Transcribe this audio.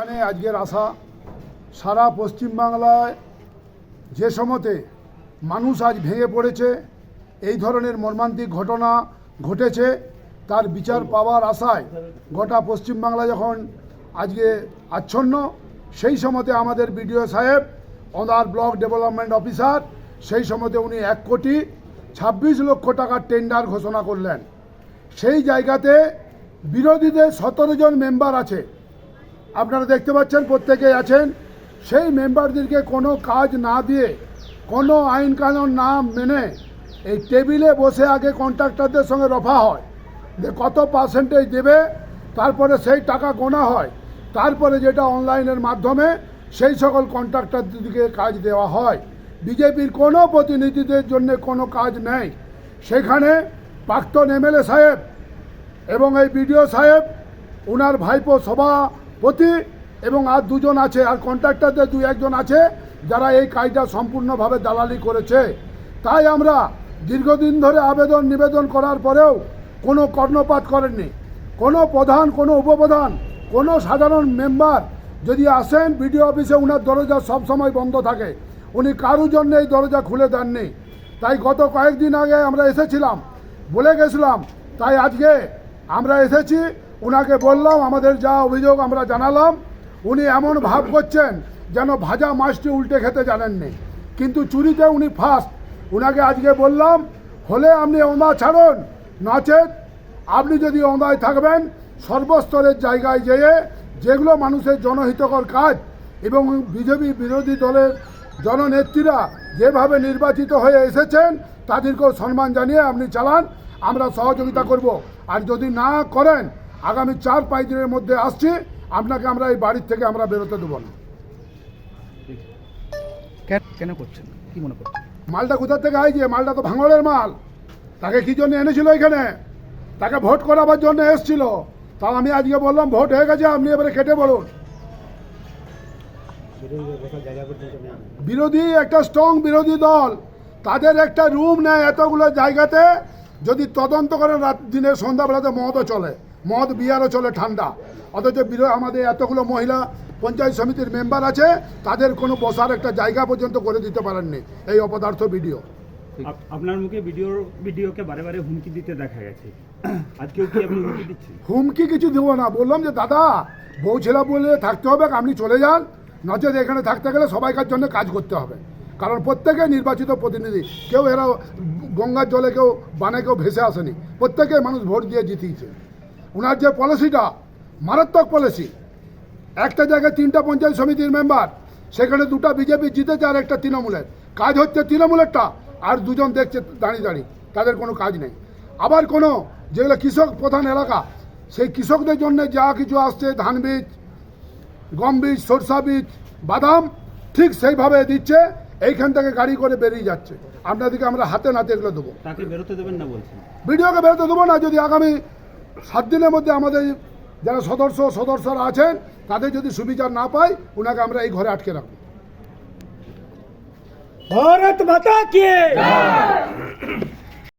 এখানে আজকের আশা, সারা পশ্চিমবাংলায় যে সময়তে মানুষ আজ ভেঙে পড়েছে, এই ধরনের মর্মান্তিক ঘটনা ঘটেছে, তার বিচার পাওয়ার আশায় গোটা পশ্চিমবাংলা যখন আজকে আচ্ছন্ন, সেই সময়তে আমাদের বিডিও সাহেব অনার ব্লক ডেভেলপমেন্ট অফিসার, সেই সময়তে উনি এক কোটি ছাব্বিশ লক্ষ টাকার টেন্ডার ঘোষণা করলেন। সেই জায়গাতে বিরোধীদের সতেরো জন মেম্বার আছে আপনারা দেখতে পাচ্ছেন, প্রত্যেকেই আছেন। সেই মেম্বারদেরকে কোনো কাজ না দিয়ে, কোনো আইন কানুন না মেনে এই টেবিলে বসে আগে কন্ট্রাক্টরদের সঙ্গে রফা হয়। যে কত পার্সেন্টেজ দেবে, তারপরে সেই টাকা গোনা হয়। তারপরে যেটা অনলাইনের মাধ্যমে, সেই সকল কন্ট্রাক্টরদেরকে কাজ দেওয়া হয়। বিজেপির কোনো প্রতিনিধিদের জন্য কোনো কাজ নেই। সেখানে প্রাক্তন এমএলএ সাহেব এবং এই বিডিও সাহেব ওনার ভাইপো সভাপতি এবং আর দুজন আছে, আর কন্ট্রাক্টরদের দুই একজন আছে, যারা এই কাজটা সম্পূর্ণভাবে দালালি করেছে। তাই আমরা দীর্ঘদিন ধরে আবেদন নিবেদন করার পরেও কোনো কর্ণপাত করেননি। কোনো প্রধান, কোনো উপপ্রধান, কোনো সাধারণ মেম্বার যদি আসেন বিডিও অফিসে ওনার দরজা সবসময় বন্ধ থাকে। উনি কারোর জন্য এই দরজা খুলে দেননি? তাই গত কয়েকদিন আগে আমরা এসেছিলাম, বলে গেছিলাম, তাই আজকে আমরা এসেছি ওনাকে বললাম, আমাদের যা অভিযোগ আমরা জানালাম, উনি এমন ভাব করছেন যেন ভাজা মাছটি উল্টে খেতে জানেন জানেননি। কিন্তু চুরিতে উনি ফার্স্ট ওনাকে আজকে বললাম, হলে আপনি ওমা ছাড়ুন, নচেত আপনি যদি ওমায় থাকবেন, সর্বস্তরের জায়গায় যেয়ে যেগুলো মানুষের জনহিতকর কাজ এবং বিজেপি বিরোধী দলের জননেত্রীরা যেভাবে নির্বাচিত হয়ে এসেছেন, তাদেরকেও সম্মান জানিয়ে আপনি চালান, আমরা সহযোগিতা করব। আর যদি না করেন আগামী চার পাঁচ দিনের মধ্যে আসছি আপনাকে আমরা এই বাড়ির থেকে আমরা বেরোতে দেবো না। কেন করছেন? কি মনে করছেন? মালটা কোথার থেকে আইছে? মালটা তো ভাঙড়ের মাল। তাকে কি জন্য এনেছিল এখানে? তাকে ভোট করাবার জন্য এসছিল। তাও আমি আজকে বললাম ভোট হয়ে গেছে আপনি এবারে কেটে বলুন। বিরোধী একটা স্ট্রং বিরোধী দল। তাদের একটা রুম নেয় এতগুলো জায়গাতে। যদি তদন্ত করে রাত দিনের সন্ধ্যাবেলাতে মদও চলে। মদ বিয়ারও চলে ঠান্ডা। অথচ আমাদের এতগুলো মহিলা পঞ্চায়েত সমিতির মেম্বার আছে তাদের কোনো বসার একটা জায়গা পর্যন্ত করে দিতে পারেননি এই অপদার্থ ভিডিও আপনার মুখে ভিডিও ভিডিওকে বারে বারে হুমকি দিতে দেখা গেছে। আজকেও কি আপনি হুমকি দিচ্ছেন? হুমকি কিছু দেবো না বললাম যে দাদা বউ ছেলে বলে থাকতে হবে আপনি চলে যান। নচেত এখানে থাকতে গেলে সবাইকার জন্য কাজ করতে হবে। কারণ প্রত্যেকে নির্বাচিত প্রতিনিধি কেউ এরা গঙ্গার জলে কেউ বানে কেউ ভেসে আসেনি। প্রত্যেকে মানুষ ভোট দিয়ে জিতিয়েছে। ওনার যে পলিসিটা মারাত্মক পলিসি। একটা জায়গায় তিনটা পঞ্চায়েত সমিতির মেম্বার সেখানে দুটো বিজেপি জিতেছে আর একটা তৃণমূলের। কাজ হচ্ছে তৃণমূলেরটা আর দুজন দেখছে দাঁড়িয়ে দাঁড়িয়ে তাদের কোনো কাজ নেই। আবার কোনো যেগুলো কৃষক প্রধান এলাকা সেই কৃষকদের জন্য যা কিছু আসছে ধান বীজ গম বীজ সরষা বীজ বাদাম ঠিক সেইভাবে দিচ্ছে এইখান থেকে গাড়ি করে বেরিয়ে যাচ্ছে। আপনাদেরকে আমরা হাতে নাতে এগুলো দেবো। তাকে বেরোতে দেবেন না বলছেন? ভিডিওকে বেরোতে দেবো না যদি আগামী সাত দিনের মধ্যে আমাদের যারা সদস্য সদস্যরা আছেন তাদের যদি সুবিচার না পাই ওনাকে আমরা এই ঘরে আটকে রাখবো भारत माता की